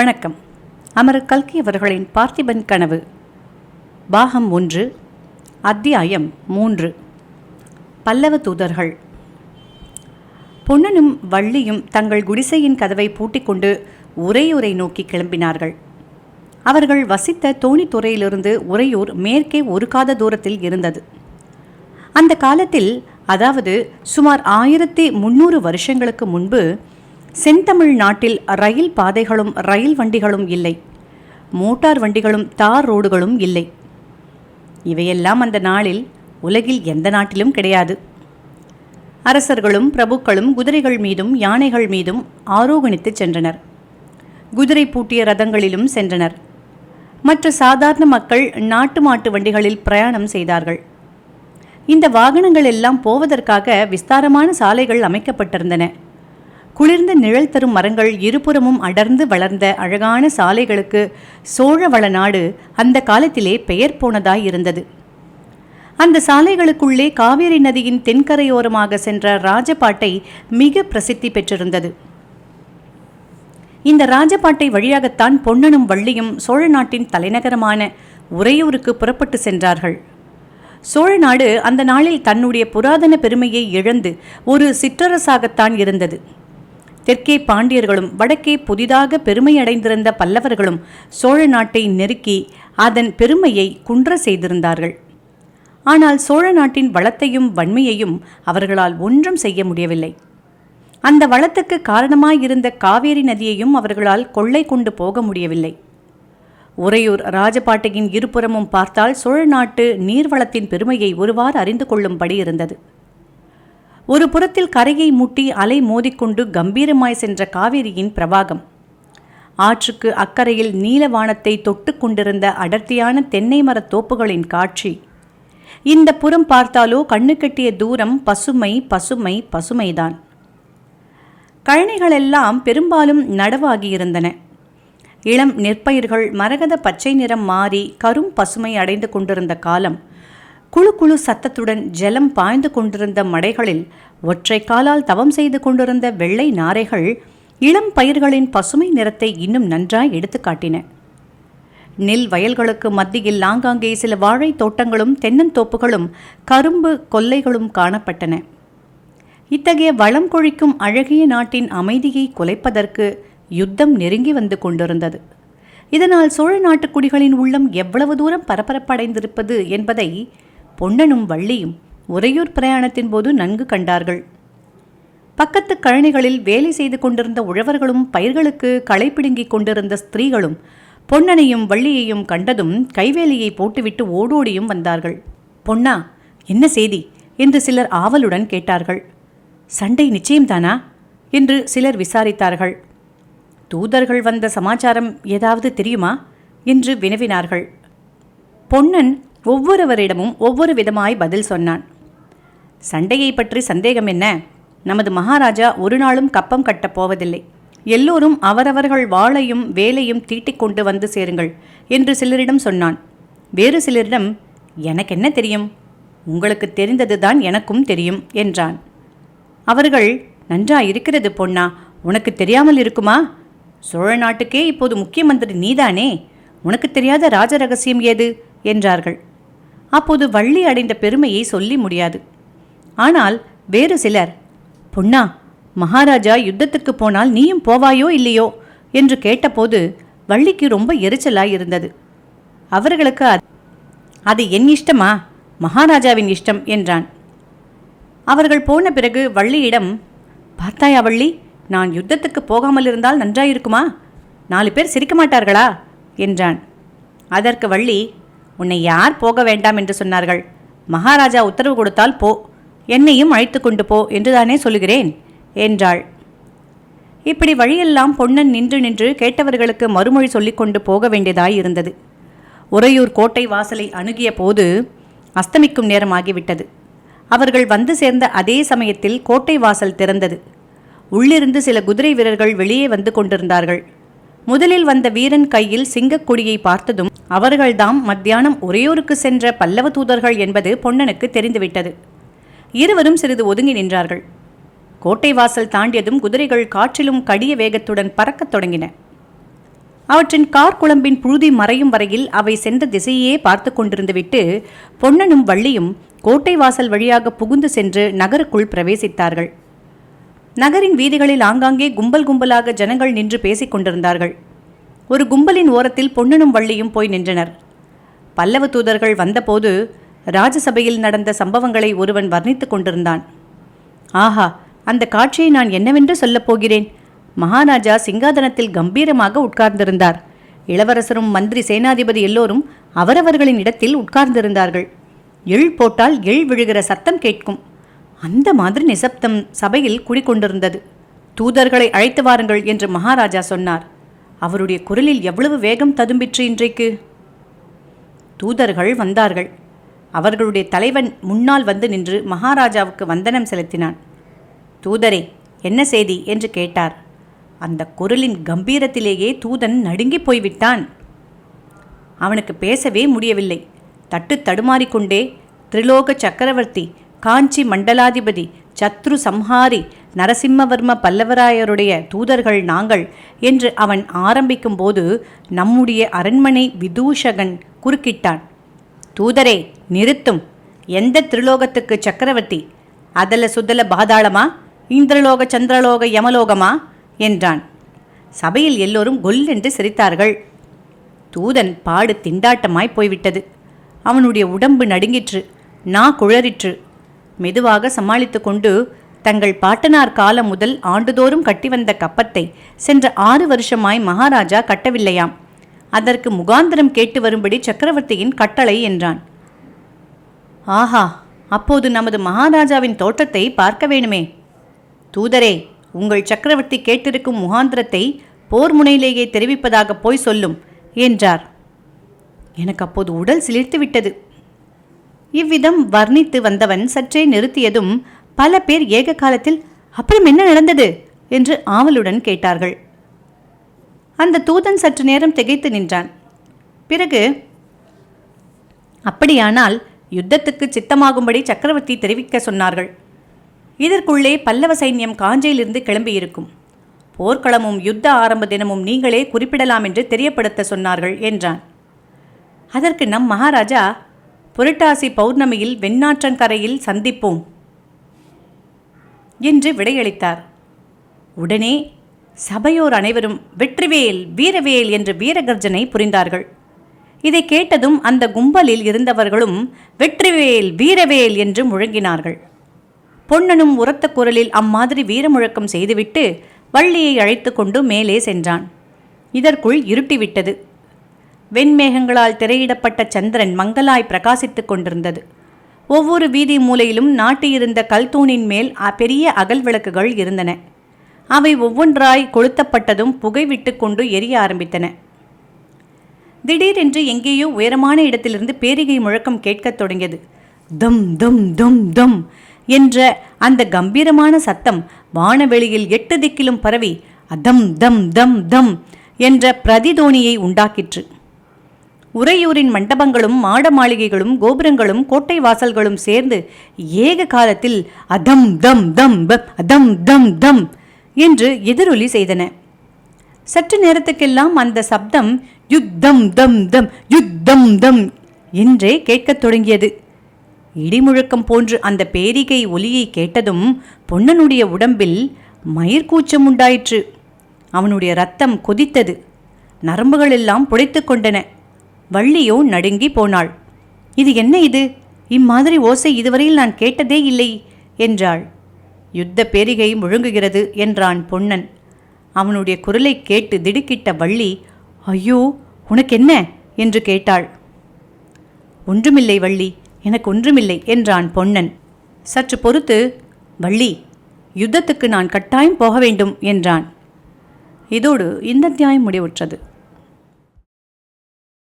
வணக்கம். அமரர் கல்கி அவர்களின் பார்த்திபன் கனவு. பாகம் ஒன்று அத்தியாயம் மூன்று. பல்லவ தூதர்கள். பொன்னனும் வள்ளியும் தங்கள் குடிசையின் கதவை பூட்டிக்கொண்டு உரையூரை நோக்கி கிளம்பினார்கள். அவர்கள் வசித்த தோணித்துறையிலிருந்து உறையூர் மேற்கே ஒரு காத தூரத்தில் இருந்தது. அந்த காலத்தில் அதாவது சுமார் ஆயிரத்தி முன்னூறு வருஷங்களுக்கு முன்பு செந்தமிழ் நாட்டில் ரயில் பாதைகளும் ரயில் வண்டிகளும் இல்லை. மோட்டார் வண்டிகளும் தார் ரோடுகளும் இல்லை. இவையெல்லாம் அந்த நாளில் உலகில் எந்த நாட்டிலும் கிடையாது. அரசர்களும் பிரபுக்களும் குதிரைகள் மீதும் யானைகள் மீதும் ஆரோகணித்துச் சென்றனர். குதிரை பூட்டிய ரதங்களிலும் சென்றனர். மற்ற சாதாரண மக்கள் நாட்டு மாட்டு வண்டிகளில் பிரயாணம் செய்தார்கள். இந்த வாகனங்கள் எல்லாம் போவதற்காக விஸ்தாரமான சாலைகள் அமைக்கப்பட்டிருந்தன. குளிர்ந்த நிழல் தரும் மரங்கள் இருபுறமும் அடர்ந்து வளர்ந்த அழகான சாலைகளுக்கு சோழவள நாடு அந்த காலத்திலே பெயர் போனதாய் இருந்தது. அந்த சாலைகளுக்குள்ளே காவேரி நதியின் தென்கரையோரமாக சென்ற ராஜபாட்டை மிக பிரசித்தி பெற்றிருந்தது. இந்த ராஜபாட்டை வழியாகத்தான் பொன்னனும் வள்ளியும் சோழ நாட்டின் தலைநகரமான உறையூருக்கு புறப்பட்டு சென்றார்கள். சோழ நாடு அந்த நாளில் தன்னுடைய புராதன பெருமையை இழந்து ஒரு சிற்றரசாகத்தான் இருந்தது. தெற்கே பாண்டியர்களும் வடக்கே புதிதாக பெருமையடைந்திருந்த பல்லவர்களும் சோழ நாட்டை நெருக்கி அதன் பெருமையை குன்ற செய்திருந்தார்கள். ஆனால் சோழ நாட்டின் வளத்தையும் வன்மையையும் அவர்களால் ஒன்றும் செய்ய முடியவில்லை. அந்த வளத்துக்கு காரணமாயிருந்த காவேரி நதியையும் அவர்களால் கொள்ளை கொண்டு போக முடியவில்லை. உறையூர் ராஜபாட்டையின் இருபுறமும் பார்த்தால் சோழ நாட்டு நீர்வளத்தின் பெருமையை ஒருவாறு அறிந்து கொள்ளும்படி இருந்தது. ஒரு புறத்தில் கரையை மூட்டி அலை மோதிக்கொண்டு கம்பீரமாய் சென்ற காவேரியின் பிரவாகம். ஆற்றுக்கு அக்கறையில் நீலவானத்தை தொட்டு கொண்டிருந்த அடர்த்தியான தென்னை மரத் தோப்புகளின் காட்சி. இந்த புறம் பார்த்தாலோ கண்ணு கட்டிய தூரம் பசுமை பசுமை பசுமைதான். கழனிகளெல்லாம் பெரும்பாலும் நடவாகியிருந்தன. இளம் நெற்பயிர்கள் மரகத பச்சை நிறம் மாறி கரும் பசுமை அடைந்து கொண்டிருந்த காலம். குழு குழு சத்தத்துடன் ஜலம் பாய்ந்து கொண்டிருந்த மடைகளில் ஒற்றை காலால் தவம் செய்து கொண்டிருந்த வெள்ளை நாரைகள் இளம் பயிர்களின் பசுமை நிறத்தை இன்னும் நன்றாய் எடுத்து காட்டின. நெல் வயல்களுக்கு மத்தியில் ஆங்காங்கே சில வாழை தோட்டங்களும் தென்னந்தோப்புகளும் கரும்பு கொல்லைகளும் காணப்பட்டன. இத்தகைய வளம் கொழிக்கும் அழகிய நாட்டின் அமைதியை குலைப்பதற்கு யுத்தம் நெருங்கி வந்து கொண்டிருந்தது. இதனால் சோழ நாட்டுக் குடிகளின் உள்ளம் எவ்வளவு தூரம் பரபரப்படைந்திருப்பது என்பதை பொன்னனும் வள்ளியும் உறையூர் பிரயாணத்தின் போது நன்கு கண்டார்கள். பக்கத்து கழனிகளில் வேலை செய்து கொண்டிருந்த உழவர்களும் பயிர்களுக்கு களை பிடுங்கிக் கொண்டிருந்த ஸ்திரீகளும் பொன்னனையும் வள்ளியையும் கண்டதும் கைவேலியை போட்டுவிட்டு ஓடோடியும் வந்தார்கள். பொன்னா என்ன செய்தி என்று சிலர் ஆவலுடன் கேட்டார்கள். சண்டை நிச்சயம்தானா என்று சிலர் விசாரித்தார்கள். தூதர்கள் வந்த சமாச்சாரம் ஏதாவது தெரியுமா என்று வினவினார்கள். பொன்னன் ஒவ்வொருவரிடமும் ஒவ்வொரு விதமாய் பதில் சொன்னான். சண்டையை பற்றி சந்தேகம் என்ன? நமது மகாராஜா ஒரு நாளும் கப்பம் கட்டப் போவதில்லை. எல்லோரும் அவரவர்கள் வாளையும் வேலையும் தீட்டிக் கொண்டு வந்து சேருங்கள் என்று சிலரிடம் சொன்னான். வேறு சிலரிடம் எனக்கு என்ன தெரியும்? உங்களுக்கு தெரிந்ததுதான் எனக்கும் தெரியும் என்றான். அவர்கள் நன்றா இருக்கிறது பொன்னா உனக்கு தெரியாமல் இருக்குமா? சோழ நாட்டுக்கே இப்போது முக்கிய மந்திரி நீதானே? உனக்கு தெரியாத ராஜ ரகசியம் ஏது? என்றார்கள். அப்போது வள்ளி அடைந்த பெருமையை சொல்லி முடியாது. ஆனால் வேறு சிலர் பொன்னா மகாராஜா யுத்தத்துக்கு போனால் நீயும் போவாயோ இல்லையோ? என்று கேட்டபோது வள்ளிக்கு ரொம்ப எரிச்சலாய் இருந்தது அவர்களுக்கு அது- அது என் இஷ்டமா? மகாராஜாவின் இஷ்டம் என்றான். அவர்கள் போன பிறகு வள்ளியிடம் பார்த்தாயா வள்ளி நான் யுத்தத்துக்கு போகாமல் இருந்தால் நன்றாயிருக்குமா? நாலு பேர் சிரிக்க மாட்டார்களா? என்றான். அதற்கு வள்ளி உன்னை யார் போக வேண்டாம் என்று சொன்னார்கள். மகாராஜா உத்தரவு கொடுத்தால் போ என்னையும் அழைத்து கொண்டு போ என்றுதானே சொல்லுகிறேன் என்றாள். இப்படி வழியெல்லாம் பொன்னன் நின்று நின்று கேட்டவர்களுக்கு மறுமொழி சொல்லிக்கொண்டு போக வேண்டியதாய் இருந்தது. உறையூர் கோட்டை வாசலை அணுகிய போது அஸ்தமிக்கும் நேரமாகிவிட்டது. அவர்கள் வந்து சேர்ந்த அதே சமயத்தில் கோட்டை வாசல் திறந்தது. உள்ளிருந்து சில குதிரை வீரர்கள் வெளியே வந்து கொண்டிருந்தார்கள். முதலில் வந்த வீரன் கையில் சிங்கக்கொடியை பார்த்ததும் அவர்கள்தாம் மத்தியானம் ஒரேயோருக்கு சென்ற பல்லவ தூதர்கள் என்பது பொன்னனுக்கு தெரிந்துவிட்டது. இருவரும் சிறிது ஒதுங்கி நின்றார்கள். கோட்டை வாசல் தாண்டியதும் குதிரைகள் காற்றிலும் கடிய வேகத்துடன் பறக்கத் தொடங்கின. அவற்றின் கார்குழம்பின் புழுதி மறையும் வரையில் அவை சென்ற திசையே பார்த்து கொண்டிருந்துவிட்டு பொன்னனும் வள்ளியும் கோட்டை வாசல் வழியாக புகுந்து சென்று நகருக்குள் பிரவேசித்தார்கள். நகரின் வீதிகளில் ஆங்காங்கே கும்பல் கும்பலாக ஜனங்கள் நின்று பேசிக் கொண்டிருந்தார்கள். ஒரு கும்பலின் ஓரத்தில் பொன்னனும் வள்ளியும் போய் நின்றனர். பல்லவ தூதர்கள் வந்தபோது ராஜசபையில் நடந்த சம்பவங்களை ஒருவன் வர்ணித்துக் கொண்டிருந்தான். ஆஹா அந்த காட்சியை நான் என்னவென்று சொல்லப் போகிறேன்? மகாராஜா சிங்காதனத்தில் கம்பீரமாக உட்கார்ந்திருந்தார். இளவரசரும் மந்திரி சேனாதிபதி எல்லோரும் அவரவர்களின் இடத்தில் உட்கார்ந்திருந்தார்கள். எள் போட்டால் எள் விழுகிற சத்தம் கேட்கும். அந்த மாதிரி நிசப்தம் சபையில் குடிக்கொண்டிருந்தது தூதர்களை அழைத்து வாருங்கள் என்று மகாராஜா சொன்னார். அவருடைய குரலில் எவ்வளவு வேகம் ததும்பிற்று இன்றைக்கு? தூதர்கள் வந்தார்கள். அவர்களுடைய தலைவன் முன்னால் வந்து நின்று மகாராஜாவுக்கு வந்தனம் செலுத்தினான். தூதரே என்ன செய்தி? என்று கேட்டார். அந்த குரலின் கம்பீரத்திலேயே தூதன் நடுங்கிப் போய்விட்டான். அவனுக்கு பேசவே முடியவில்லை. தட்டு தடுமாறிக்கொண்டே திரிலோக சக்கரவர்த்தி காஞ்சி மண்டலாதிபதி சத்ரு சம்ஹாரி நரசிம்மவர்ம பல்லவராயருடைய தூதர்கள் நாங்கள் என்று அவன் ஆரம்பிக்கும்போது நம்முடைய அரண்மனை விதூஷகன் குறுக்கிட்டான். தூதரே நிறுத்தும். எந்த திருலோகத்துக்கு சக்கரவர்த்தி? அதல சுதல பாதாளமா? இந்திரலோக சந்திரலோக யமலோகமா? என்றான். சபையில் எல்லோரும் கொல் என்று சிரித்தார்கள். தூதன் பாடு திண்டாட்டமாய் போய்விட்டது. அவனுடைய உடம்பு நடுங்கிற்று. நா குழறிற்று. மெதுவாக சமாளித்து கொண்டு தங்கள் பாட்டனார் காலம் முதல் ஆண்டுதோறும் கட்டி வந்த கப்பத்தை சென்ற ஆறு வருஷமாய் மகாராஜா கட்டவில்லையாம். அதற்கு முகாந்திரம் கேட்டு வரும்படி சக்கரவர்த்தியின் கட்டளை என்றான். ஆஹா அப்போது நமது மகாராஜாவின் தோட்டத்தை பார்க்க வேணுமே. தூதரே உங்கள் சக்கரவர்த்தி கேட்டிருக்கும் முகாந்திரத்தை போர் முனையிலேயே தெரிவிப்பதாக போய் சொல்லும் என்றார். எனக்கு அப்போது உடல் சிலிர்த்து விட்டது இவ்விதம் வர்ணித்து வந்தவன் சற்றே நிறுத்தியதும் பல பேர் ஏக காலத்தில் அப்புறம் என்ன நடந்தது? என்று ஆவலுடன் கேட்டார்கள். அந்த தூதன் சற்று நேரம் திகைத்து நின்றான். பிறகு அப்படியானால் யுத்தத்துக்கு சித்தமாகும்படி சக்கரவர்த்தி தெரிவிக்க சொன்னார்கள். இதற்குள்ளே பல்லவ சைன்யம் காஞ்சையிலிருந்து கிளம்பியிருக்கும். போர்க்களமும் யுத்த ஆரம்ப தினமும் நீங்களே குறிப்பிடலாம் என்று தெரியப்படுத்த சொன்னார்கள் என்றான். அதற்கு நம் மகாராஜா புரட்டாசி பௌர்ணமியில் வெண்ணாற்றங்கரையில் சந்திப்போம் என்று விடையளித்தார். உடனே சபையோர் அனைவரும் வெற்றிவேல் வீரவேல் என்று வீரகர்ஜனை புரிந்தார்கள். இதை கேட்டதும் அந்த கும்பலில் இருந்தவர்களும் வெற்றிவேல் வீரவேல் என்று முழங்கினார்கள். பொன்னனும் உரத்த குரலில் அம்மாதிரி வீரமுழக்கம் செய்துவிட்டு வள்ளியை அழைத்து கொண்டு மேலே சென்றான். இதற்குள் இருட்டிவிட்டது. வெண்மேகங்களால் திரையிடப்பட்ட சந்திரன் மங்கலாய் பிரகாசித்துக் கொண்டிருந்தது. ஒவ்வொரு வீதி மூலையிலும் நாட்டியிருந்த கல்தூணின் மேல் பெரிய அகல் விளக்குகள் இருந்தன. அவை ஒவ்வொன்றாய் கொளுத்தப்பட்டதும் புகை விட்டுக்கொண்டு எரிய ஆரம்பித்தன. திடீரென்று எங்கேயோ உயரமான இடத்திலிருந்து பேரிகை முழக்கம் கேட்கத் தொடங்கியது. தம் தம் தம் தம் என்ற அந்த கம்பீரமான சத்தம் வானவெளியில் எட்டு திக்கிலும் பரவி அதம் தம் தம் தம் என்ற பிரதிதோனியை உண்டாக்கிற்று. உறையூரின் மண்டபங்களும் மாட மாளிகைகளும் கோபுரங்களும் கோட்டை வாசல்களும் சேர்ந்து ஏக காலத்தில் அதம் தம் தம் அதம் தம் தம் என்று எதிரொலி செய்தன. சற்று நேரத்துக்கெல்லாம் அந்த சப்தம் யுத்தம் தம் தம் யுத்தம் தம் என்றே கேட்கத் தொடங்கியது. இடிமுழக்கம் போன்று அந்த பேரிகை ஒலியை கேட்டதும் பொன்னனுடைய உடம்பில் மயிர்கூச்சம் உண்டாயிற்று. அவனுடைய ரத்தம் கொதித்தது. நரம்புகளெல்லாம் புடைத்து கொண்டன. வள்ளியோ நடுங்கி போனாள். இது என்ன இது? இம்மாதிரி ஓசை இதுவரையில் நான் கேட்டதே இல்லை என்றாள். யுத்த பேரிகை முழுங்குகிறது என்றான் பொன்னன். அவனுடைய குரலை கேட்டு திடுக்கிட்ட வள்ளி ஐயோ உனக்கு என்ன என்று கேட்டாள். ஒன்றுமில்லை வள்ளி எனக்கு ஒன்றுமில்லை என்றான் பொன்னன். சற்று பொறுத்து வள்ளி யுத்தத்துக்கு நான் கட்டாயம் போக வேண்டும் என்றான். இதோடு இந்த அத்தியாயம் முடிவுற்றது.